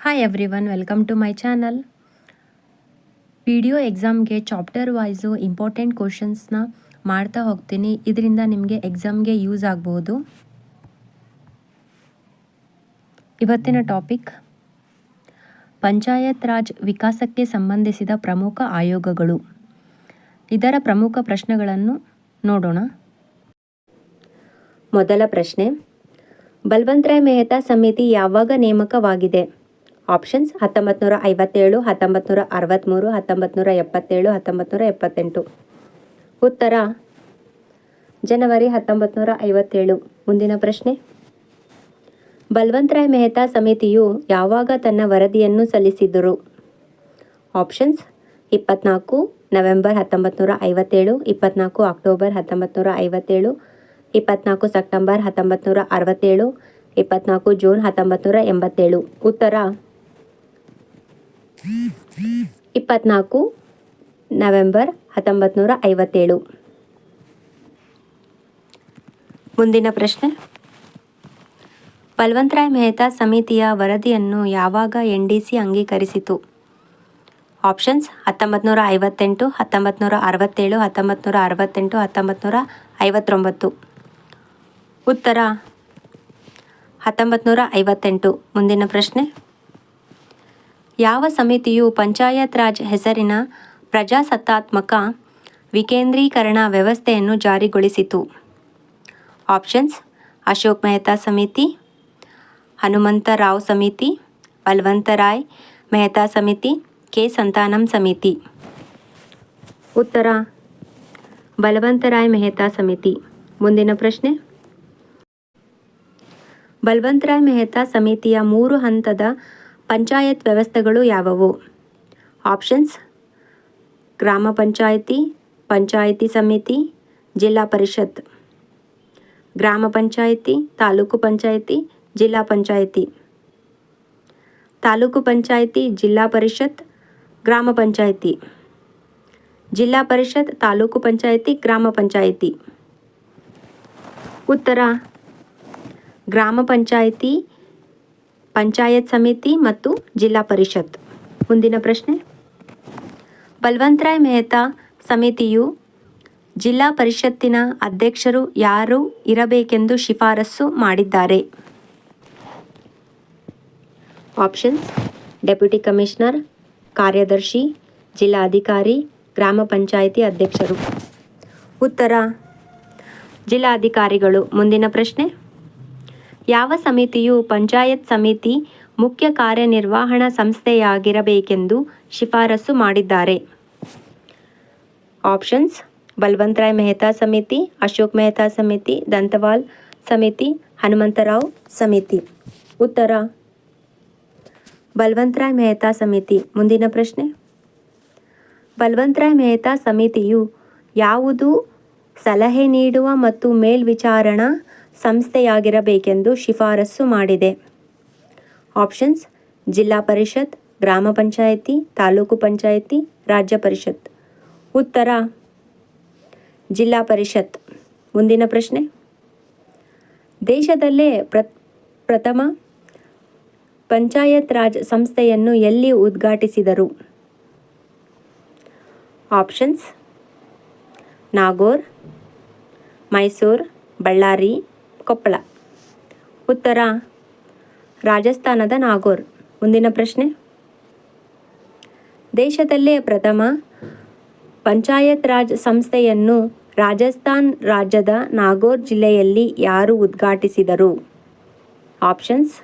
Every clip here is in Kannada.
Hi everyone welcome to my channel P O ಎಕ್ಸಾಮ್ಗೆ ಚಾಪ್ಟರ್ ವೈಸು ಇಂಪಾರ್ಟೆಂಟ್ ಕ್ವಶನ್ಸ್ನ ಮಾಡ್ತಾ ಹೋಗ್ತೀನಿ. ಇದರಿಂದ ನಿಮಗೆ ಎಕ್ಸಾಮ್ಗೆ ಯೂಸ್ ಆಗ್ಬೋದು. ಇವತ್ತಿನ ಟಾಪಿಕ್ ಪಂಚಾಯತ್ ರಾಜ್ ವಿಕಾಸಕ್ಕೆ ಸಂಬಂಧಿಸಿದ ಪ್ರಮುಖ ಆಯೋಗಗಳು. ಇದರ ಪ್ರಮುಖ ಪ್ರಶ್ನೆಗಳನ್ನು ನೋಡೋಣ. ಮೊದಲ ಪ್ರಶ್ನೆ, ಬಲವಂತರಾಯ್ ಮೆಹ್ತಾ ಸಮಿತಿ ಯಾವಾಗ ನೇಮಕವಾಗಿದೆ? ಆಪ್ಷನ್ಸ್ ಹತ್ತೊಂಬತ್ತು ನೂರ ಐವತ್ತೇಳು ಹತ್ತೊಂಬತ್ತು ನೂರ ಅರವತ್ತ್ಮೂರು ಹತ್ತೊಂಬತ್ತು ನೂರ ಎಪ್ಪತ್ತೇಳು ಹತ್ತೊಂಬತ್ತು ನೂರ ಎಪ್ಪತ್ತೆಂಟು. ಉತ್ತರ, ಜನವರಿ ಹತ್ತೊಂಬತ್ತು ನೂರ ಐವತ್ತೇಳು. ಮುಂದಿನ ಪ್ರಶ್ನೆ. ಬಲ್ವಂತರಾಯ್ ಮೆಹ್ತಾ ಸಮಿತಿಯು ಯಾವಾಗ ತನ್ನ ವರದಿಯನ್ನು ಸಲ್ಲಿಸಿದರು ಆಪ್ಷನ್ಸ್ ಇಪ್ಪತ್ನಾಲ್ಕು, ನವೆಂಬರ್ ಹತ್ತೊಂಬತ್ತು ನೂರ ಐವತ್ತೇಳು, ಇಪ್ಪತ್ನಾಲ್ಕು ಅಕ್ಟೋಬರ್ ಹತ್ತೊಂಬತ್ತು ನೂರ ಐವತ್ತೇಳು, ಇಪ್ಪತ್ನಾಲ್ಕು ಸೆಪ್ಟೆಂಬರ್ ಹತ್ತೊಂಬತ್ತು ನೂರ ಅರವತ್ತೇಳು, ಇಪ್ಪತ್ನಾಲ್ಕು ಜೂನ್ ಹತ್ತೊಂಬತ್ತು ನೂರ ಎಂಬತ್ತೇಳು. ಉತ್ತರ ಇಪ್ಪತ್ನಾಲ್ಕು ನವೆಂಬರ್ ಹತ್ತೊಂಬತ್ತು ನೂರ ಐವತ್ತೇಳು. ಮುಂದಿನ ಪ್ರಶ್ನೆ. ಬಲ್ವಂತರಾಯ್ ಮೆಹ್ತಾ ಸಮಿತಿಯ ವರದಿಯನ್ನು ಯಾವಾಗ ಎನ್ ಡಿ ಸಿ ಅಂಗೀಕರಿಸಿತು? ಆಪ್ಷನ್ಸ್ ಹತ್ತೊಂಬತ್ತು ನೂರ ಐವತ್ತೆಂಟು ಹತ್ತೊಂಬತ್ತು ನೂರ ಅರವತ್ತೇಳು ಹತ್ತೊಂಬತ್ತು ನೂರ ಅರವತ್ತೆಂಟು ಹತ್ತೊಂಬತ್ತು ನೂರ ಐವತ್ತೊಂಬತ್ತು. ಉತ್ತರ. ಹತ್ತೊಂಬತ್ತು ನೂರ ಐವತ್ತೆಂಟು. ಮುಂದಿನ ಪ್ರಶ್ನೆ. ಯಾವ ಸಮಿತಿಯು ಪಂಚಾಯತ್ ರಾಜ್ ಹೆಸರಿನ ಪ್ರಜಾಸತ್ತಾತ್ಮಕ ವಿಕೇಂದ್ರೀಕರಣ ವ್ಯವಸ್ಥೆಯನ್ನು ಜಾರಿಗೊಳಿಸಿತು. ಆಪ್ಷನ್ಸ್, ಅಶೋಕ್ ಮೆಹ್ತಾ ಸಮಿತಿ ಹನುಮಂತರಾವ್ ಸಮಿತಿ ಬಲವಂತರಾಯ್ ಮೆಹ್ತಾ ಸಮಿತಿ, ಕೆ ಸಂತಾನಂ ಸಮಿತಿ. ಉತ್ತರ ಬಲವಂತರಾಯ್ ಮೆಹ್ತಾ ಸಮಿತಿ. ಮುಂದಿನ ಪ್ರಶ್ನೆ. ಬಲವಂತರಾಯ್ ಮೆಹ್ತಾ ಸಮಿತಿಯ ಮೂರು ಹಂತದ ಪಂಚಾಯತ್ ವ್ಯವಸ್ಥೆಗಳು ಯಾವುವು? ಆಪ್ಷನ್ಸ್, ಗ್ರಾಮ ಪಂಚಾಯಿತಿ ಪಂಚಾಯಿತಿ ಸಮಿತಿ, ಜಿಲ್ಲಾ ಪರಿಷತ್. ಗ್ರಾಮ ಪಂಚಾಯಿತಿ, ತಾಲೂಕು ಪಂಚಾಯಿತಿ, ಜಿಲ್ಲಾ ಪಂಚಾಯಿತಿ. ತಾಲೂಕು ಪಂಚಾಯಿತಿ, ಜಿಲ್ಲಾ ಪರಿಷತ್, ಗ್ರಾಮ ಪಂಚಾಯಿತಿ. ಜಿಲ್ಲಾ ಪರಿಷತ್, ತಾಲೂಕು ಪಂಚಾಯಿತಿ, ಗ್ರಾಮ ಪಂಚಾಯಿತಿ. ಉತ್ತರ, ಗ್ರಾಮ ಪಂಚಾಯಿತಿ ಪಂಚಾಯತ್ ಸಮಿತಿ ಮತ್ತು ಜಿಲ್ಲಾ ಪರಿಷತ್. ಮುಂದಿನ ಪ್ರಶ್ನೆ. ಬಲ್ವಂತರಾಯ್ ಮೆಹ್ತಾ ಸಮಿತಿಯು ಜಿಲ್ಲಾ ಪರಿಷತ್ತಿನ ಅಧ್ಯಕ್ಷರು ಯಾರು ಇರಬೇಕೆಂದು ಶಿಫಾರಸು ಮಾಡಿದ್ದಾರೆ. ಆಪ್ಷನ್ಸ್. ಡೆಪ್ಯೂಟಿ ಕಮಿಷನರ್, ಕಾರ್ಯದರ್ಶಿ, ಜಿಲ್ಲಾಧಿಕಾರಿ, ಗ್ರಾಮ ಪಂಚಾಯಿತಿ ಅಧ್ಯಕ್ಷರು. ಉತ್ತರ. ಜಿಲ್ಲಾಧಿಕಾರಿಗಳು. ಮುಂದಿನ ಪ್ರಶ್ನೆ. ಯಾವ ಸಮಿತಿಯು ಪಂಚಾಯತ್ ಸಮಿತಿ ಮುಖ್ಯ ಕಾರ್ಯನಿರ್ವಹಣಾ ಸಂಸ್ಥೆಯಾಗಿರಬೇಕೆಂದು ಶಿಫಾರಸು ಮಾಡಿದ್ದಾರೆ. ಆಪ್ಷನ್ಸ್ ಬಲ್ವಂತರಾಯ್ ಮೆಹ್ತಾ ಸಮಿತಿ, ಅಶೋಕ್ ಮೆಹ್ತಾ ಸಮಿತಿ, ದಂತವಾಲ್ ಸಮಿತಿ, ಹನುಮಂತರಾವ್ ಸಮಿತಿ. ಉತ್ತರ ಬಲ್ವಂತರಾಯ್ ಮೆಹ್ತಾ ಸಮಿತಿ. ಮುಂದಿನ ಪ್ರಶ್ನೆ. ಬಲ್ವಂತರಾಯ್ ಮೆಹ್ತಾ ಸಮಿತಿಯು ಯಾವುದು ಸಲಹೆ ನೀಡುವ ಮತ್ತು ಮೇಲ್ವಿಚಾರಣಾ ಸಂಸ್ಥೆಯಾಗಿರಬೇಕೆಂದು ಶಿಫಾರಸು ಮಾಡಿದೆ. ಆಪ್ಷನ್ಸ್, ಜಿಲ್ಲಾ ಪರಿಷತ್, ಗ್ರಾಮ ಪಂಚಾಯಿತಿ, ತಾಲೂಕು ಪಂಚಾಯಿತಿ, ರಾಜ್ಯ ಪರಿಷತ್. ಉತ್ತರ, ಜಿಲ್ಲಾ ಪರಿಷತ್. ಮುಂದಿನ ಪ್ರಶ್ನೆ. ದೇಶದಲ್ಲೇ ಪ್ರ, ಪ್ರಥಮ ಪಂಚಾಯತ್ ರಾಜ್ ಸಂಸ್ಥೆಯನ್ನು ಎಲ್ಲಿ ಉದ್ಘಾಟಿಸಿದರು? ಆಪ್ಷನ್ಸ್, ನಾಗೋರ್, ಮೈಸೂರು, ಬಳ್ಳಾರಿ ಕೊಪ್ಪಳ. ಉತ್ತರ. ರಾಜಸ್ಥಾನದ ನಾಗೋರ್. ಮುಂದಿನ ಪ್ರಶ್ನೆ. ದೇಶದಲ್ಲೇ ಪ್ರಥಮ ಪಂಚಾಯತ್ ರಾಜ್ ಸಂಸ್ಥೆಯನ್ನು ರಾಜಸ್ಥಾನ್ ರಾಜ್ಯದ ನಾಗೋರ್ ಜಿಲ್ಲೆಯಲ್ಲಿ ಯಾರು ಉದ್ಘಾಟಿಸಿದರು? ಆಪ್ಷನ್ಸ್.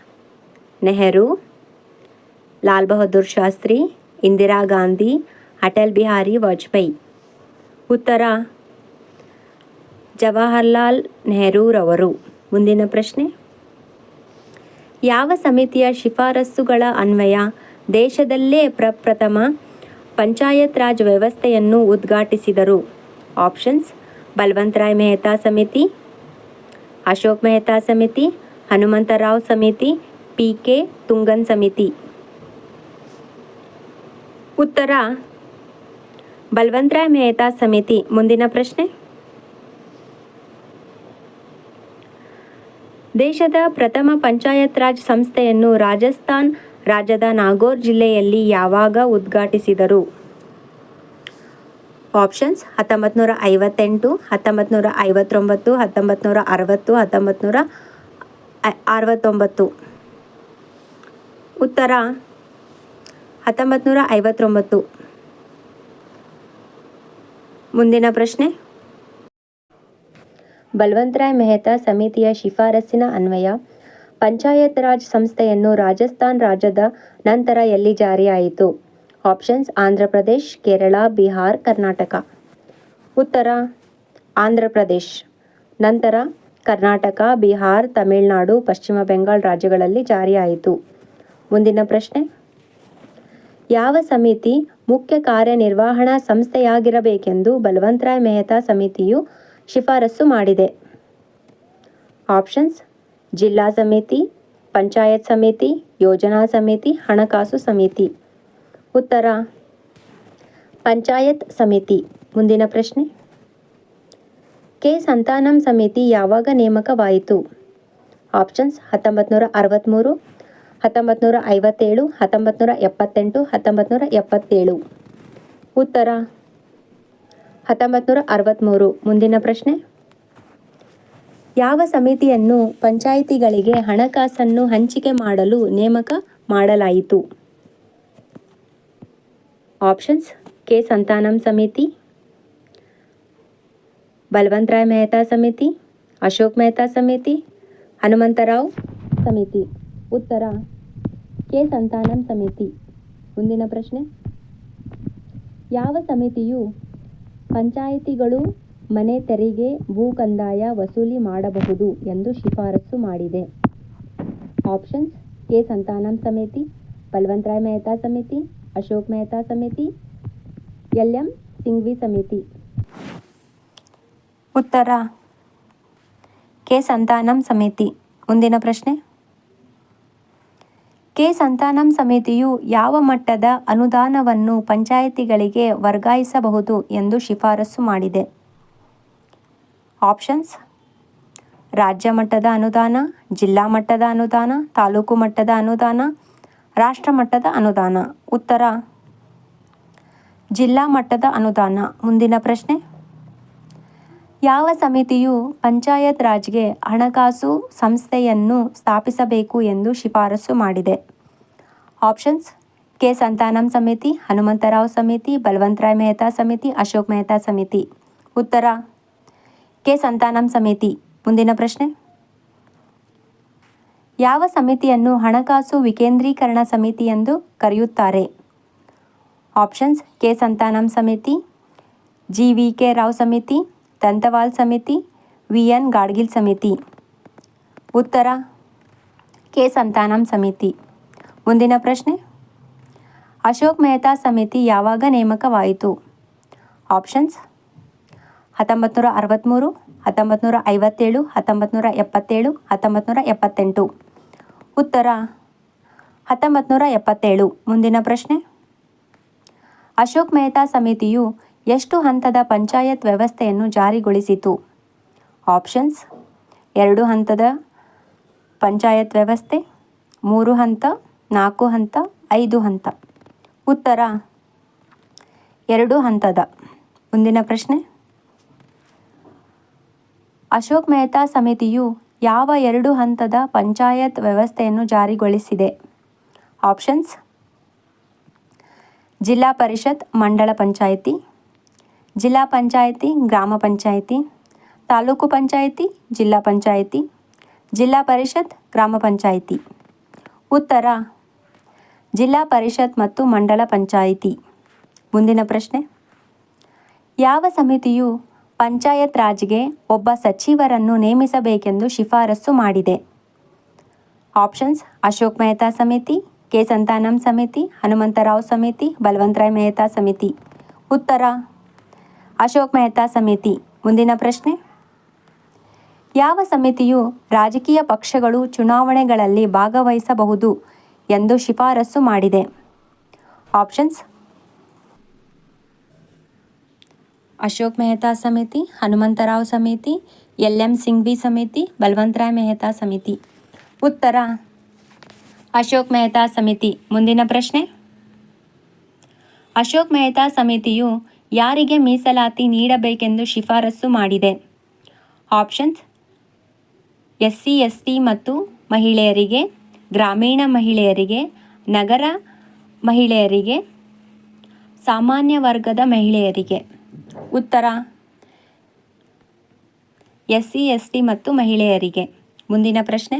ನೆಹರು, ಲಾಲ್ ಬಹದ್ದೂರ್ ಶಾಸ್ತ್ರಿ, ಇಂದಿರಾ ಗಾಂಧಿ, ಅಟಲ್ ಬಿಹಾರಿ ವಾಜಪೇಯಿ. ಉತ್ತರ. ಜವಾಹರ್ಲಾಲ್ ನೆಹರೂರವರು. ಮುಂದಿನ ಪ್ರಶ್ನೆ. ಯಾವ ಸಮಿತಿಯ ಶಿಫಾರಸುಗಳ ಅನ್ವಯ ದೇಶದಲ್ಲೇ ಪ್ರಪ್ರಥಮ ಪಂಚಾಯತ್ ರಾಜ್ ವ್ಯವಸ್ಥೆಯನ್ನು ಉದ್ಘಾಟಿಸಿದರು? ಆಪ್ಷನ್ಸ್ ಬಲ್ವಂತರಾಯ್ ಮೆಹ್ತಾ ಸಮಿತಿ, ಅಶೋಕ್ ಮೆಹ್ತಾ ಸಮಿತಿ ಹನುಮಂತರಾವ್ ಸಮಿತಿ, ಪಿ ಕೆ ತುಂಗನ್ ಸಮಿತಿ. ಉತ್ತರ ಬಲ್ವಂತರಾಯ್ ಮೆಹ್ತಾ ಸಮಿತಿ. ಮುಂದಿನ ಪ್ರಶ್ನೆ. ದೇಶದ ಪ್ರಥಮ ಪಂಚಾಯತ್ ರಾಜ್ ಸಂಸ್ಥೆಯನ್ನು ರಾಜಸ್ಥಾನ್, ರಾಜ್ಯದ ನಾಗೋರ್ ಜಿಲ್ಲೆಯಲ್ಲಿ ಯಾವಾಗ ಉದ್ಘಾಟಿಸಿದರು? ಆಪ್ಷನ್ಸ್ ಹತ್ತೊಂಬತ್ತು ನೂರ ಐವತ್ತೆಂಟು ಹತ್ತೊಂಬತ್ತು ನೂರ ಐವತ್ತೊಂಬತ್ತು ಹತ್ತೊಂಬತ್ತು ನೂರ ಅರವತ್ತು ಹತ್ತೊಂಬತ್ತು ನೂರ ಅರವತ್ತೊಂಬತ್ತು. ಉತ್ತರ ಹತ್ತೊಂಬತ್ತು ನೂರ ಐವತ್ತೊಂಬತ್ತು. ಮುಂದಿನ ಪ್ರಶ್ನೆ. ಬಲ್ವಂತರಾಯ್ ಮೆಹ್ತಾ ಸಮಿತಿಯ ಶಿಫಾರಸ್ಸಿನ ಅನ್ವಯ, ಪಂಚಾಯತ್ ರಾಜ್ ಸಂಸ್ಥೆಯನ್ನು ರಾಜಸ್ಥಾನ್ ರಾಜ್ಯದ ನಂತರ ಎಲ್ಲಿ ಜಾರಿಯಾಯಿತು? ಆಪ್ಷನ್ಸ್, ಆಂಧ್ರ ಪ್ರದೇಶ್, ಕೇರಳ, ಬಿಹಾರ್, ಕರ್ನಾಟಕ. ಉತ್ತರ, ಆಂಧ್ರ ಪ್ರದೇಶ್. ನಂತರ ಕರ್ನಾಟಕ, ಬಿಹಾರ್, ತಮಿಳುನಾಡು, ಪಶ್ಚಿಮ ಬೆಂಗಾಲ್ ರಾಜ್ಯಗಳಲ್ಲಿ ಜಾರಿಯಾಯಿತು. ಮುಂದಿನ ಪ್ರಶ್ನೆ. ಯಾವ ಸಮಿತಿ ಮುಖ್ಯ ಕಾರ್ಯನಿರ್ವಹಣಾ ಸಂಸ್ಥೆಯಾಗಿರಬೇಕೆಂದು ಬಲವಂತರಾಯ್ ಮೆಹ್ತಾ ಸಮಿತಿಯು ಶಿಫಾರಸು ಮಾಡಿದೆ. ಆಪ್ಷನ್ಸ್, ಜಿಲ್ಲಾ ಸಮಿತಿ, ಪಂಚಾಯತ್ ಸಮಿತಿ, ಯೋಜನಾ ಸಮಿತಿ, ಹಣಕಾಸು ಸಮಿತಿ. ಉತ್ತರ, ಪಂಚಾಯತ್ ಸಮಿತಿ. ಮುಂದಿನ ಪ್ರಶ್ನೆ. ಕೆ ಸಂತಾನಂ ಸಮಿತಿ ಯಾವಾಗ ನೇಮಕವಾಯಿತು? ಆಪ್ಷನ್ಸ್ ಹತ್ತೊಂಬತ್ತು ನೂರ ಅರವತ್ತ್ಮೂರು ಹತ್ತೊಂಬತ್ತು ನೂರ ಐವತ್ತೇಳು ಹತ್ತೊಂಬತ್ತು ನೂರ ಎಪ್ಪತ್ತೆಂಟು ಹತ್ತೊಂಬತ್ತು ನೂರ ಎಪ್ಪತ್ತೇಳು. ಉತ್ತರ ಹತ್ತೊಂಬತ್ತು ನೂರ ಅರವತ್ತ್ಮೂರು ಮುಂದಿನ ಪ್ರಶ್ನೆ. ಯಾವ ಸಮಿತಿಯನ್ನು ಪಂಚಾಯಿತಿಗಳಿಗೆ ಹಣಕಾಸನ್ನು ಹಂಚಿಕೆ ಮಾಡಲು ನೇಮಕ ಮಾಡಲಾಯಿತು? Options, K. ಸಂತಾನಂ ಸಮಿತಿ ಬಲವಂತರಾಯ್ ಮೆಹ್ತಾ ಸಮಿತಿ, ಅಶೋಕ್ ಮೆಹ್ತಾ ಸಮಿತಿ, ಹನುಮಂತರಾವ್ ಸಮಿತಿ. ಉತ್ತರ, ಕೆ. ಸಂತಾನಂ ಸಮಿತಿ. ಮುಂದಿನ ಪ್ರಶ್ನೆ. ಯಾವ ಸಮಿತಿಯು ಪಂಚಾಯಿತಿಗಳು ಮನೆ ತೆರಿಗೆ, ಭೂ ಕಂದಾಯ ವಸೂಲಿ ಮಾಡಬಹುದು ಎಂದು ಶಿಫಾರಸು ಮಾಡಿದೆ. Options, K. ಸಂತಾನಂ ಸಮಿತಿ, ಬಲವಂತರಾಯ್ ಮೆಹ್ತಾ ಸಮಿತಿ, ಅಶೋಕ್ ಮೆಹ್ತಾ ಸಮಿತಿ ಎಲ್ ಎಂ ಸಿಂಘ್ವಿ ಸಮಿತಿ. ಉತ್ತರ. ಕೆ. ಸಂತಾನಂ ಸಮಿತಿ. ಮುಂದಿನ ಪ್ರಶ್ನೆ. ಕೆ ಸಂತಾನಂ ಸಮಿತಿಯು ಯಾವ ಮಟ್ಟದ ಅನುದಾನವನ್ನು ಪಂಚಾಯಿತಿಗಳಿಗೆ ವರ್ಗಾಯಿಸಬಹುದು ಎಂದು ಶಿಫಾರಸು ಮಾಡಿದೆ. ಆಪ್ಷನ್ಸ್, ರಾಜ್ಯ ಮಟ್ಟದ ಅನುದಾನ, ಜಿಲ್ಲಾ ಮಟ್ಟದ ಅನುದಾನ, ತಾಲೂಕು ಮಟ್ಟದ ಅನುದಾನ, ರಾಷ್ಟ್ರ ಮಟ್ಟದ ಅನುದಾನ. ಉತ್ತರ, ಜಿಲ್ಲಾ ಮಟ್ಟದ ಅನುದಾನ. ಮುಂದಿನ ಪ್ರಶ್ನೆ ಯಾವ ಸಮಿತಿಯು ಪಂಚಾಯತ್ ರಾಜ್ಗೆ ಹಣಕಾಸು ಸಂಸ್ಥೆಯನ್ನು ಸ್ಥಾಪಿಸಬೇಕು ಎಂದು ಶಿಫಾರಸು ಮಾಡಿದೆ. Options, K. ಸಂತಾನಂ ಸಮಿತಿ, ಹನುಮಂತರಾವ್ ಸಮಿತಿ, ಬಲವಂತರಾಯ್ ಮೆಹ್ತಾ ಸಮಿತಿ, ಅಶೋಕ್ ಮೆಹ್ತಾ ಸಮಿತಿ. ಉತ್ತರ, ಕೆ. ಸಂತಾನಂ ಸಮಿತಿ. ಮುಂದಿನ ಪ್ರಶ್ನೆ. ಯಾವ ಸಮಿತಿಯನ್ನು ಹಣಕಾಸು ವಿಕೇಂದ್ರೀಕರಣ ಸಮಿತಿ ಎಂದು ಕರೆಯುತ್ತಾರೆ? Options, K. ಸಂತಾನಂ ಸಮಿತಿ, ಜಿ. ವಿ. ಕೆ. ರಾವ್ ಸಮಿತಿ ದಂತವಾಲ್ ಸಮಿತಿ ವಿ ಎನ್ ಗಾಡ್ಗಿಲ್ ಸಮಿತಿ. ಉತ್ತರ, ಕೆ ಸಂತಾನಂ ಸಮಿತಿ. ಮುಂದಿನ ಪ್ರಶ್ನೆ. ಅಶೋಕ್ ಮೆಹ್ತಾ ಸಮಿತಿ ಯಾವಾಗ ನೇಮಕವಾಯಿತು? ಆಪ್ಷನ್ಸ್ ಹತ್ತೊಂಬತ್ತು ನೂರ ಅರವತ್ತ್ಮೂರು ಹತ್ತೊಂಬತ್ತು ಐವತ್ತೇಳು ಹತ್ತೊಂಬತ್ತು ಎಪ್ಪತ್ತೇಳು ಹತ್ತೊಂಬತ್ತು ಎಪ್ಪತ್ತೆಂಟು. ಉತ್ತರ ಹತ್ತೊಂಬತ್ತು ಎಪ್ಪತ್ತೇಳು. ಮುಂದಿನ ಪ್ರಶ್ನೆ. ಅಶೋಕ್ ಮೆಹ್ತಾ ಸಮಿತಿಯು ಎಷ್ಟು ಹಂತದ ಪಂಚಾಯತ್ ವ್ಯವಸ್ಥೆಯನ್ನು ಜಾರಿಗೊಳಿಸಿತು? ಆಪ್ಷನ್ಸ್, ಎರಡು ಹಂತದ ಪಂಚಾಯತ್ ವ್ಯವಸ್ಥೆ, ಮೂರು ಹಂತ, ನಾಲ್ಕು ಹಂತ, ಐದು ಹಂತ. ಉತ್ತರ, ಎರಡು ಹಂತದ. ಮುಂದಿನ ಪ್ರಶ್ನೆ. ಅಶೋಕ್ ಮೆಹ್ತಾ ಸಮಿತಿಯು ಯಾವ ಎರಡು ಹಂತದ ಪಂಚಾಯತ್ ವ್ಯವಸ್ಥೆಯನ್ನು ಜಾರಿಗೊಳಿಸಿದೆ? ಆಪ್ಷನ್ಸ್, ಜಿಲ್ಲಾ ಪರಿಷತ್ ಮಂಡಳ ಪಂಚಾಯಿತಿ. ಜಿಲ್ಲಾ ಪಂಚಾಯಿತಿ, ಗ್ರಾಮ ಪಂಚಾಯಿತಿ, ತಾಲೂಕು ಪಂಚಾಯಿತಿ, ಜಿಲ್ಲಾ ಪಂಚಾಯಿತಿ, ಜಿಲ್ಲಾ ಪರಿಷತ್, ಗ್ರಾಮ ಪಂಚಾಯಿತಿ. ಉತ್ತರ. ಜಿಲ್ಲಾ ಪರಿಷತ್ ಮತ್ತು ಮಂಡಲ ಪಂಚಾಯಿತಿ. ಮುಂದಿನ ಪ್ರಶ್ನೆ. ಯಾವ ಸಮಿತಿಯು ಪಂಚಾಯತ್ ರಾಜ್ಗೆ ಒಬ್ಬ ಸಚಿವರನ್ನು ನೇಮಿಸಬೇಕೆಂದು ಶಿಫಾರಸು ಮಾಡಿದೆ? ಆಪ್ಷನ್ಸ್, ಅಶೋಕ್ ಮೆಹ್ತಾ ಸಮಿತಿ, ಕೆ. ಸಂತಾನಂ ಸಮಿತಿ, ಹನುಮಂತರಾವ್ ಸಮಿತಿ, ಬಲವಂತರಾಯ್ ಮೆಹ್ತಾ ಸಮಿತಿ. ಉತ್ತರ. ಅಶೋಕ್ ಮೆಹ್ತಾ ಸಮಿತಿ ಮುಂದಿನ ಪ್ರಶ್ನೆ. ಯಾವ ಸಮಿತಿಯು ರಾಜಕೀಯ ಪಕ್ಷಗಳು ಚುನಾವಣೆಗಳಲ್ಲಿ ಭಾಗವಹಿಸಬಹುದು ಎಂದು ಶಿಫಾರಸು ಮಾಡಿದೆ. ಆಪ್ಷನ್ಸ್. ಅಶೋಕ್ ಮೆಹ್ತಾ ಸಮಿತಿ, ಹನುಮಂತರಾವ್ ಸಮಿತಿ, ಎಲ್ ಎಂ ಸಿಂಘ್ವಿ ಸಮಿತಿ, ಬಲವಂತರಾಯ್ ಮೆಹ್ತಾ ಸಮಿತಿ. ಉತ್ತರ. ಅಶೋಕ್ ಮೆಹ್ತಾ ಸಮಿತಿ ಮುಂದಿನ ಪ್ರಶ್ನೆ. ಅಶೋಕ್ ಮೆಹ್ತಾ ಸಮಿತಿಯು ಯಾರಿಗೆ ಮೀಸಲಾತಿ ನೀಡಬೇಕೆಂದು ಶಿಫಾರಸು ಮಾಡಿದೆ. Options S C, S T ಮತ್ತು ಮಹಿಳೆಯರಿಗೆ, ಗ್ರಾಮೀಣ ಮಹಿಳೆಯರಿಗೆ, ನಗರ ಮಹಿಳೆಯರಿಗೆ, ಸಾಮಾನ್ಯ ವರ್ಗದ ಮಹಿಳೆಯರಿಗೆ. ಉತ್ತರ ಎಸ್ ಸಿ, ಎಸ್ ಟಿ ಮತ್ತು ಮಹಿಳೆಯರಿಗೆ. ಮುಂದಿನ ಪ್ರಶ್ನೆ.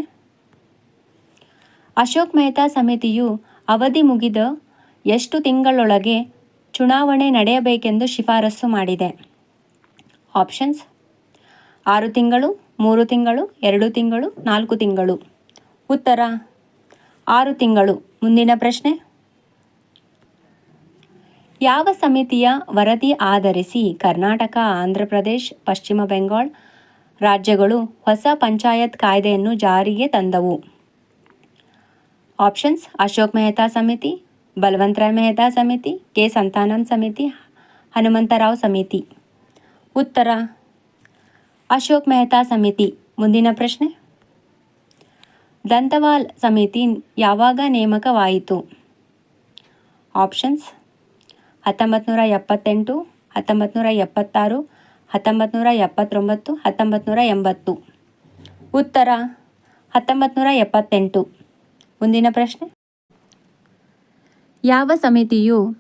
ಅಶೋಕ್ ಮೆಹ್ತಾ ಸಮಿತಿಯು ಅವಧಿ ಮುಗಿದ ಎಷ್ಟು ತಿಂಗಳೊಳಗೆ ಚುನಾವಣೆ ನಡೆಯಬೇಕೆಂದು ಶಿಫಾರಸು ಮಾಡಿದೆ. ಆಪ್ಷನ್ಸ್, ಆರು ತಿಂಗಳು, ಮೂರು ತಿಂಗಳು, ಎರಡು ತಿಂಗಳು, ನಾಲ್ಕು ತಿಂಗಳು. ಉತ್ತರ, ಆರು ತಿಂಗಳು. ಮುಂದಿನ ಪ್ರಶ್ನೆ. ಯಾವ ಸಮಿತಿಯ ವರದಿ ಆಧರಿಸಿ ಕರ್ನಾಟಕ, ಆಂಧ್ರ ಪ್ರದೇಶ್, ಪಶ್ಚಿಮ ಬೆಂಗಾಲ್ ರಾಜ್ಯಗಳು ಹೊಸ ಪಂಚಾಯತ್ ಕಾಯ್ದೆಯನ್ನು ಜಾರಿಗೆ ತಂದವು? ಆಪ್ಷನ್ಸ್, ಅಶೋಕ್ ಮೆಹ್ತಾ ಸಮಿತಿ. ಬಲವಂತರಾಯ್ ಮೆಹ್ತಾ ಸಮಿತಿ, ಕೆ. ಸಂತಾನಂ ಸಮಿತಿ, ಹನುಮಂತರಾವ್ ಸಮಿತಿ. ಉತ್ತರ, ಅಶೋಕ್ ಮೆಹ್ತಾ ಸಮಿತಿ. ಮುಂದಿನ ಪ್ರಶ್ನೆ. ದಂತವಾಲ್ ಸಮಿತಿ ಯಾವಾಗ ನೇಮಕವಾಯಿತು? ಆಪ್ಷನ್ಸ್ ಹತ್ತೊಂಬತ್ತು ನೂರ ಎಪ್ಪತ್ತೆಂಟು ಹತ್ತೊಂಬತ್ತು ನೂರ ಎಪ್ಪತ್ತಾರು ಹತ್ತೊಂಬತ್ತು ನೂರ ಎಪ್ಪತ್ತೊಂಬತ್ತು ಹತ್ತೊಂಬತ್ತು ನೂರ ಎಂಬತ್ತು. ಉತ್ತರ ಹತ್ತೊಂಬತ್ತು ನೂರ ಎಪ್ಪತ್ತೆಂಟು. ಮುಂದಿನ ಪ್ರಶ್ನೆ. ಯಾವ ಸಮಿತಿಯು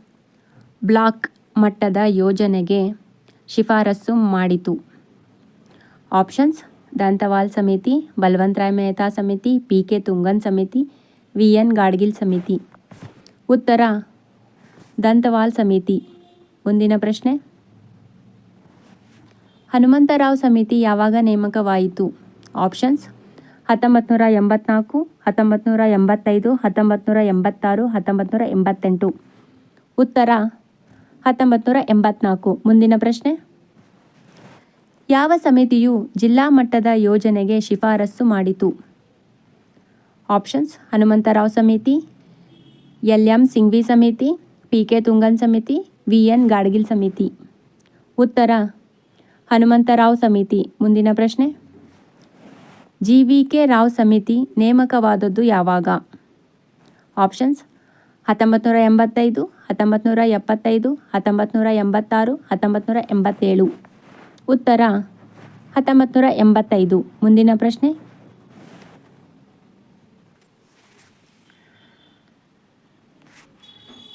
ಬ್ಲಾಕ್ ಮಟ್ಟದ ಯೋಜನೆಗೆ ಶಿಫಾರಸು ಮಾಡಿತು? ಆಪ್ಷನ್ಸ್, ದಂತವಾಲ್ ಸಮಿತಿ ಬಲವಂತರಾಯ್ ಮೆಹ್ತಾ ಸಮಿತಿ ಪಿ ಕೆ ತುಂಗನ್ ಸಮಿತಿ, ವಿ ಎನ್ ಗಾಡ್ಗಿಲ್ ಸಮಿತಿ. ಉತ್ತರ, ದಂತವಾಲ್ ಸಮಿತಿ. ಮುಂದಿನ ಪ್ರಶ್ನೆ. ಹನುಮಂತರಾವ್ ಸಮಿತಿ ಯಾವಾಗ ನೇಮಕವಾಯಿತು? ಆಪ್ಷನ್ಸ್ ಹತ್ತೊಂಬತ್ತು ನೂರ ಎಂಬತ್ನಾಲ್ಕು ಹತ್ತೊಂಬತ್ತು ನೂರ ಎಂಬತ್ತೈದು ಹತ್ತೊಂಬತ್ತು ನೂರ ಎಂಬತ್ತಾರು ಹತ್ತೊಂಬತ್ತು ನೂರ ಎಂಬತ್ತೆಂಟು. ಉತ್ತರ ಹತ್ತೊಂಬತ್ತು ನೂರ ಎಂಬತ್ನಾಲ್ಕು. ಮುಂದಿನ ಪ್ರಶ್ನೆ. ಯಾವ ಸಮಿತಿಯು ಜಿಲ್ಲಾ ಮಟ್ಟದ ಯೋಜನೆಗೆ ಶಿಫಾರಸ್ಸು ಮಾಡಿತು? ಆಪ್ಷನ್ಸ್, ಹನುಮಂತರಾವ್ ಸಮಿತಿ, ಎಲ್ ಎಂ ಸಿಂಘ್ವಿ ಸಮಿತಿ, ಪಿ ಕೆ ತುಂಗನ್ ಸಮಿತಿ, ವಿ ಎನ್ ಗಾಡ್ಗಿಲ್ ಸಮಿತಿ. ಉತ್ತರ, ಹನುಮಂತರಾವ್ ಸಮಿತಿ. ಮುಂದಿನ ಪ್ರಶ್ನೆ. ಜಿ ವಿ ಕೆ ರಾವ್ ಸಮಿತಿ ನೇಮಕವಾದದ್ದು ಯಾವಾಗ? ಆಪ್ಷನ್ಸ್ ಹತ್ತೊಂಬತ್ತು ನೂರ ಎಂಬತ್ತೈದು ಹತ್ತೊಂಬತ್ತು ನೂರ ಎಪ್ಪತ್ತೈದು ಹತ್ತೊಂಬತ್ತು ನೂರ ಎಂಬತ್ತಾರು ಹತ್ತೊಂಬತ್ತು ನೂರ ಎಂಬತ್ತೇಳು. ಉತ್ತರ ಹತ್ತೊಂಬತ್ತು ನೂರ ಎಂಬತ್ತೈದು. ಮುಂದಿನ ಪ್ರಶ್ನೆ.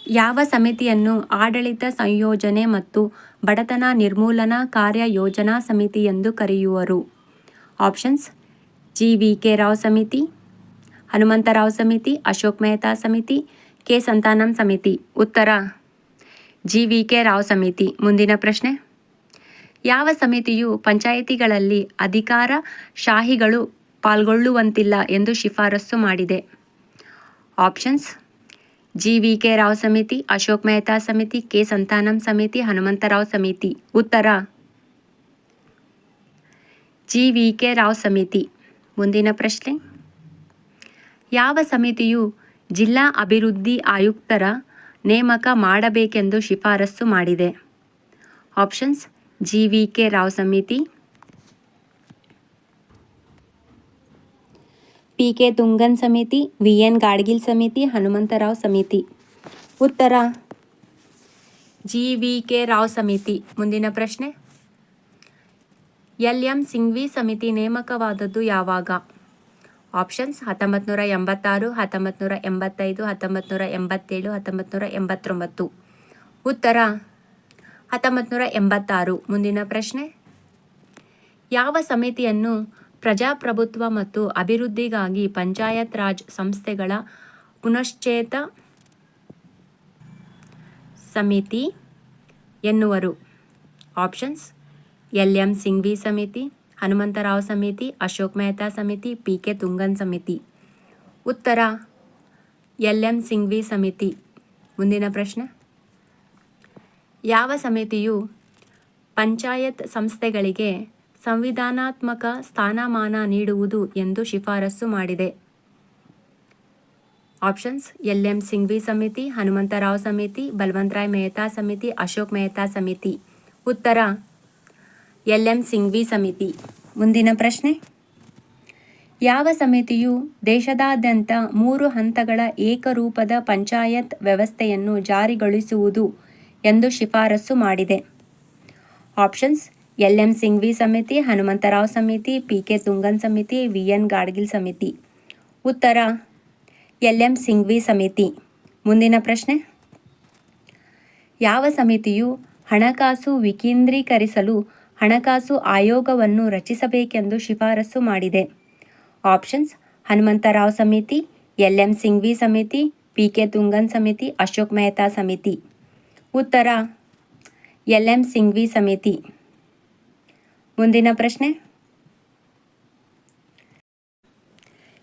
ಯಾವ ಸಮಿತಿಯನ್ನು ಆಡಳಿತ ಸಂಯೋಜನೆ ಮತ್ತು ಬಡತನ ನಿರ್ಮೂಲನಾ ಕಾರ್ಯ ಯೋಜನಾ ಸಮಿತಿ ಎಂದು ಕರೆಯುವರು? Options G V K Rao ಸಮಿತಿ ಹನುಮಂತರಾವ್ ಸಮಿತಿ, ಅಶೋಕ್ ಮೆಹ್ತಾ ಸಮಿತಿ, ಕೆ ಸಂತಾನಂ ಸಮಿತಿ. ಉತ್ತರ. ಜಿ ವಿ ಕೆ ರಾವ್ ಸಮಿತಿ. ಮುಂದಿನ ಪ್ರಶ್ನೆ. ಯಾವ ಸಮಿತಿಯು ಪಂಚಾಯಿತಿಗಳಲ್ಲಿ ಅಧಿಕಾರ ಶಾಹಿಗಳು ಪಾಲ್ಗೊಳ್ಳುವಂತಿಲ್ಲ ಎಂದು ಶಿಫಾರಸ್ಸು ಮಾಡಿದೆ? Options. G V K Rao ಸಮಿತಿ, ಅಶೋಕ್ ಮೆಹ್ತಾ ಸಮಿತಿ, ಕೆ ಸಂತಾನಂ ಸಮಿತಿ ಹನುಮಂತರಾವ್ ಸಮಿತಿ. ಉತ್ತರ. ಜಿ ವಿ ಕೆ ರಾವ್ ಸಮಿತಿ. ಮುಂದಿನ ಪ್ರಶ್ನೆ. ಯಾವ ಸಮಿತಿಯು ಜಿಲ್ಲಾ ಅಭಿವೃದ್ಧಿ ಆಯುಕ್ತರ ನೇಮಕ ಮಾಡಬೇಕೆಂದು ಶಿಫಾರಸು ಮಾಡಿದೆ? Options G V K Rao ಸಮಿತಿ. ಪಿ ಕೆ ತುಂಗನ್ ಸಮಿತಿ ವಿ ಎನ್ ಗಾಡ್ಗಿಲ್ ಸಮಿತಿ ಹನುಮಂತರಾವ್ ಸಮಿತಿ. ಉತ್ತರ. ಜಿ ವಿ ಕೆ ರಾವ್ ಸಮಿತಿ. ಮುಂದಿನ ಪ್ರಶ್ನೆ. ಎಲ್ ಎಂ ಸಿಂಘ್ವಿ ಸಮಿತಿ ನೇಮಕವಾದದ್ದು ಯಾವಾಗ? ಆಪ್ಷನ್ಸ್ ಹತ್ತೊಂಬತ್ತು ನೂರ ಎಂಬತ್ತಾರು ಹತ್ತೊಂಬತ್ತು ನೂರ ಎಂಬತ್ತೈದು ಹತ್ತೊಂಬತ್ತು ನೂರ ಎಂಬತ್ತೇಳು ಹತ್ತೊಂಬತ್ತು ನೂರ ಎಂಬತ್ತೊಂಬತ್ತು. ಉತ್ತರ ಹತ್ತೊಂಬತ್ತು ನೂರ ಎಂಬತ್ತಾರು. ಮುಂದಿನ ಪ್ರಶ್ನೆ. ಯಾವ ಸಮಿತಿಯನ್ನು ಪ್ರಜಾಪ್ರಭುತ್ವ ಮತ್ತು ಅಭಿವೃದ್ಧಿಗಾಗಿ ಪಂಚಾಯತ್ ರಾಜ್ ಸಂಸ್ಥೆಗಳ ಪುನಶ್ಚೇತ ಸಮಿತಿ ಎನ್ನುವರು? ಆಪ್ಷನ್ಸ್ ಎಲ್ ಎಂ ಸಿಂಘ್ವಿ ಸಮಿತಿ, ಹನುಮಂತರಾವ್ ಸಮಿತಿ, ಅಶೋಕ್ ಮೆಹ್ತಾ ಸಮಿತಿ, ಪಿ ಕೆ ತುಂಗನ್ ಸಮಿತಿ. ಉತ್ತರ, ಎಲ್ ಎಂ ಸಿಂಘ್ವಿ ಸಮಿತಿ. ಮುಂದಿನ ಪ್ರಶ್ನೆ. ಯಾವ ಸಮಿತಿಯು ಪಂಚಾಯತ್ ಸಂಸ್ಥೆಗಳಿಗೆ ಸಂವಿಧಾನಾತ್ಮಕ ಸ್ಥಾನಮಾನ ನೀಡುವುದು ಎಂದು ಶಿಫಾರಸು ಮಾಡಿದೆ? ಆಪ್ಷನ್ಸ್, ಎಲ್ ಎಂ ಸಿಂಘ್ವಿ ಸಮಿತಿ, ಹನುಮಂತರಾವ್ ಸಮಿತಿ, ಬಲವಂತರಾಯ್ ಮೆಹ್ತಾ ಸಮಿತಿ, ಅಶೋಕ್ ಮೆಹ್ತಾ ಸಮಿತಿ. ಉತ್ತರ ಎಲ್ ಎಂ ಸಿಂಘ್ವಿ ಸಮಿತಿ. ಮುಂದಿನ ಪ್ರಶ್ನೆ. ಯಾವ ಸಮಿತಿಯು ದೇಶದಾದ್ಯಂತ ಮೂರು ಹಂತಗಳ ಏಕರೂಪದ ಪಂಚಾಯತ್ ವ್ಯವಸ್ಥೆಯನ್ನು ಜಾರಿಗೊಳಿಸುವುದು ಎಂದು ಶಿಫಾರಸು ಮಾಡಿದೆ. ಆಪ್ಷನ್ಸ್, ಎಲ್ ಎಂ ಸಿಂಘ್ವಿ ಸಮಿತಿ, ಹನುಮಂತರಾವ್ ಸಮಿತಿ, ಪಿ ಕೆ ತುಂಗನ್ ಸಮಿತಿ, ವಿ ಎನ್ ಗಾಡ್ಗಿಲ್ ಸಮಿತಿ. ಉತ್ತರ, ಎಲ್ ಎಂ ಸಿಂಘ್ವಿ ಸಮಿತಿ. ಮುಂದಿನ ಪ್ರಶ್ನೆ. ಯಾವ ಸಮಿತಿಯು ಹಣಕಾಸು ವಿಕೇಂದ್ರೀಕರಿಸಲು ಹಣಕಾಸು ಆಯೋಗವನ್ನು ರಚಿಸಬೇಕೆಂದು ಶಿಫಾರಸು ಮಾಡಿದೆ. ಆಪ್ಷನ್ಸ್, ಹನುಮಂತರಾವ್ ಸಮಿತಿ, ಎಲ್ ಎಂ ಸಿಂಘ್ವಿ ಸಮಿತಿ, ಪಿ ಕೆ ತುಂಗನ್ ಸಮಿತಿ, ಅಶೋಕ್ ಮೆಹ್ತಾ ಸಮಿತಿ. ಉತ್ತರ, ಎಲ್ ಎಂ ಸಿಂಘ್ವಿ ಸಮಿತಿ. ಮುಂದಿನ ಪ್ರಶ್ನೆ.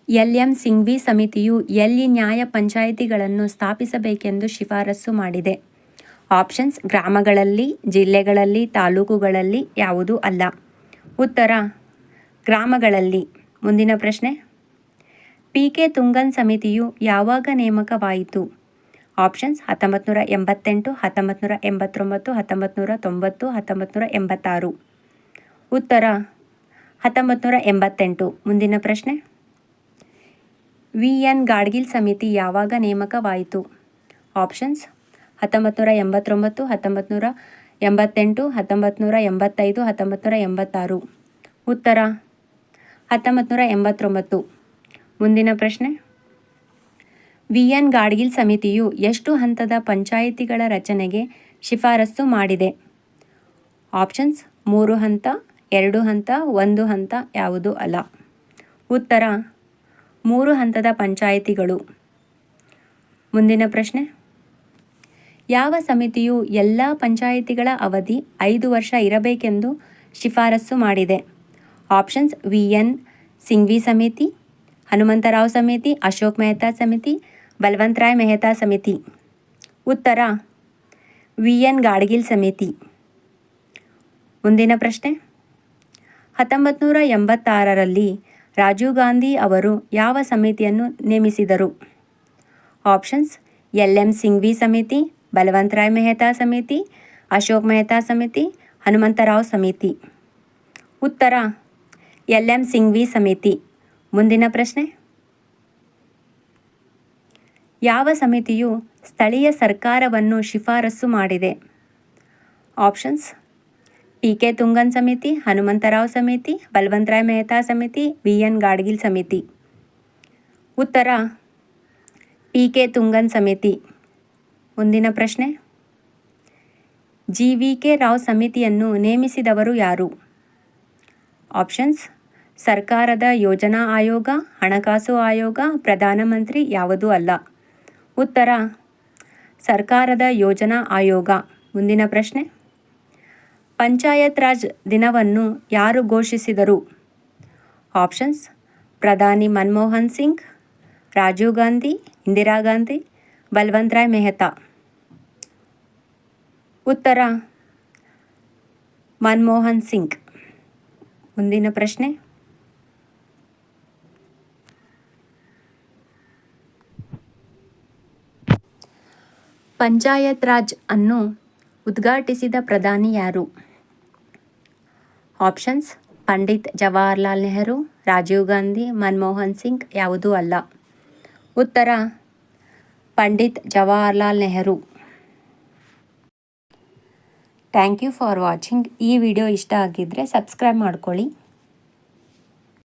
ಎಲ್ ಎಂ ಸಿಂಘ್ವಿ ಸಮಿತಿಯು ಎಲ್ಲಿ ನ್ಯಾಯ ಪಂಚಾಯಿತಿಗಳನ್ನು ಸ್ಥಾಪಿಸಬೇಕೆಂದು ಶಿಫಾರಸು ಮಾಡಿದೆ. ಆಪ್ಷನ್ಸ್ ಗ್ರಾಮಗಳಲ್ಲಿ, ಜಿಲ್ಲೆಗಳಲ್ಲಿ, ತಾಲೂಕುಗಳಲ್ಲಿ ಯಾವುದೂ ಅಲ್ಲ. ಉತ್ತರ, ಗ್ರಾಮಗಳಲ್ಲಿ. ಮುಂದಿನ ಪ್ರಶ್ನೆ. ಪಿ ಕೆ ತುಂಗನ್ ಸಮಿತಿಯು ಯಾವಾಗ ನೇಮಕವಾಯಿತು? ಆಪ್ಷನ್ಸ್ ಹತ್ತೊಂಬತ್ತು ನೂರ ಎಂಬತ್ತೆಂಟು ಹತ್ತೊಂಬತ್ತು ನೂರ ಎಂಬತ್ತೊಂಬತ್ತು ಹತ್ತೊಂಬತ್ತು ನೂರ ತೊಂಬತ್ತು ಹತ್ತೊಂಬತ್ತು ನೂರ ಎಂಬತ್ತಾರು. ಉತ್ತರ ಹತ್ತೊಂಬತ್ತು ನೂರ ಎಂಬತ್ತೆಂಟು. ಮುಂದಿನ ಪ್ರಶ್ನೆ. ವಿ ಎನ್ ಗಾಡ್ಗಿಲ್ ಸಮಿತಿ ಯಾವಾಗ ನೇಮಕವಾಯಿತು? ಆಪ್ಷನ್ಸ್ ಹತ್ತೊಂಬತ್ತು ನೂರ ಎಂಬತ್ತೊಂಬತ್ತು ಹತ್ತೊಂಬತ್ತು ನೂರ ಎಂಬತ್ತೆಂಟು ಹತ್ತೊಂಬತ್ತು ನೂರ ಎಂಬತ್ತೈದು ಹತ್ತೊಂಬತ್ತು ನೂರ ಎಂಬತ್ತಾರು. ಉತ್ತರ ಹತ್ತೊಂಬತ್ತು ನೂರ ಎಂಬತ್ತೊಂಬತ್ತು. ಮುಂದಿನ ಪ್ರಶ್ನೆ. ವಿ ಎನ್ ಗಾಡ್ಗಿಲ್ ಸಮಿತಿಯು ಎಷ್ಟು ಹಂತದ ಪಂಚಾಯಿತಿಗಳ ರಚನೆಗೆ ಶಿಫಾರಸು ಮಾಡಿದೆ? ಆಪ್ಷನ್ಸ್, ಮೂರು ಹಂತ, ಎರಡು ಹಂತ, ಒಂದು ಹಂತ ಯಾವುದು ಅಲ್ಲ. ಉತ್ತರ, ಮೂರು ಹಂತದ ಪಂಚಾಯಿತಿಗಳು. ಮುಂದಿನ ಪ್ರಶ್ನೆ. ಯಾವ ಸಮಿತಿಯು ಎಲ್ಲ ಪಂಚಾಯಿತಿಗಳ ಅವಧಿ ಐದು ವರ್ಷ ಇರಬೇಕೆಂದು ಶಿಫಾರಸು ಮಾಡಿದೆ. ಆಪ್ಷನ್ಸ್ ವಿ ಎನ್, ಸಿಂಘ್ವಿ ಸಮಿತಿ, ಹನುಮಂತರಾವ್ ಸಮಿತಿ, ಅಶೋಕ್ ಮೆಹ್ತಾ ಸಮಿತಿ, ಬಲವಂತರಾಯ್ ಮೆಹ್ತಾ ಸಮಿತಿ. ಉತ್ತರ, ವಿ ಎನ್ ಗಾಡ್ಗಿಲ್ ಸಮಿತಿ. ಮುಂದಿನ ಪ್ರಶ್ನೆ. ಹತ್ತೊಂಬತ್ತು ನೂರ ಎಂಬತ್ತಾರರಲ್ಲಿ ರಾಜೀವ್ ಗಾಂಧಿ ಅವರು ಯಾವ ಸಮಿತಿಯನ್ನು ನೇಮಿಸಿದರು? ಆಪ್ಷನ್ಸ್ ಎಲ್ ಎಂ ಸಿಂಗ್ವಿ ಸಮಿತಿ ಬಲವಂತರಾಯ್ ಮೆಹ್ತಾ ಸಮಿತಿ, ಅಶೋಕ್ ಮೆಹ್ತಾ ಸಮಿತಿ ಹನುಮಂತರಾವ್ ಸಮಿತಿ. ಉತ್ತರ, ಎಲ್ ಎಂ ಸಿಂಘ್ವಿ ಸಮಿತಿ. ಮುಂದಿನ ಪ್ರಶ್ನೆ. ಯಾವ ಸಮಿತಿಯು ಸ್ಥಳೀಯ ಸರ್ಕಾರವನ್ನು ಶಿಫಾರಸು ಮಾಡಿದೆ? ಆಪ್ಷನ್ಸ್, ಪಿ ಕೆ ತುಂಗನ್ ಸಮಿತಿ ಹನುಮಂತರಾವ್ ಸಮಿತಿ, ಬಲವಂತರಾಯ್ ಮೆಹ್ತಾ ಸಮಿತಿ, ವಿ ಎನ್ ಗಾಡ್ಗಿಲ್ ಸಮಿತಿ. ಉತ್ತರ, ಪಿ ಕೆ ತುಂಗನ್ ಸಮಿತಿ. ಮುಂದಿನ ಪ್ರಶ್ನೆ. ಜಿ ವಿ ಕೆ ರಾವ್ ಸಮಿತಿಯನ್ನು ನೇಮಿಸಿದವರು ಯಾರು? ಆಪ್ಷನ್ಸ್, ಸರ್ಕಾರದ ಯೋಜನಾ ಆಯೋಗ, ಹಣಕಾಸು ಆಯೋಗ ಪ್ರಧಾನಮಂತ್ರಿ ಯಾವುದೂ ಅಲ್ಲ. ಉತ್ತರ, ಸರ್ಕಾರದ ಯೋಜನಾ ಆಯೋಗ. ಮುಂದಿನ ಪ್ರಶ್ನೆ. ಪಂಚಾಯತ್ ರಾಜ್ ದಿನವನ್ನು ಯಾರು ಘೋಷಿಸಿದರು? ಆಪ್ಷನ್ಸ್, ಪ್ರಧಾನಿ ಮನಮೋಹನ್ ಸಿಂಗ್, ರಾಜೀವ್ ಗಾಂಧಿ, ಇಂದಿರಾ ಗಾಂಧಿ, ಬಲ್ವಂತರಾಯ್ ಮೆಹ್ತಾ. ಉತ್ತರ, ಮನ್ಮೋಹನ್ ಸಿಂಗ್. ಮುಂದಿನ ಪ್ರಶ್ನೆ. ಪಂಚಾಯತ್ ರಾಜ್ ಅನ್ನು ಉದ್ಘಾಟಿಸಿದ ಪ್ರಧಾನಿ ಯಾರು? ಆಪ್ಷನ್ಸ್, ಪಂಡಿತ್ ಜವಾಹರ್ಲಾಲ್ ನೆಹರು, ರಾಜೀವ್ ಗಾಂಧಿ, ಮನಮೋಹನ್ ಸಿಂಗ್ ಯಾವುದೂ ಅಲ್ಲ. ಉತ್ತರ, Pandit Jawaharlal Nehru. Thank you for watching ಈ ವಿಡಿಯೋ ಇಷ್ಟ ಆಗಿದ್ದರೆ ಸಬ್ಸ್ಕ್ರೈಬ್ ಮಾಡ್ಕೊಳ್ಳಿ.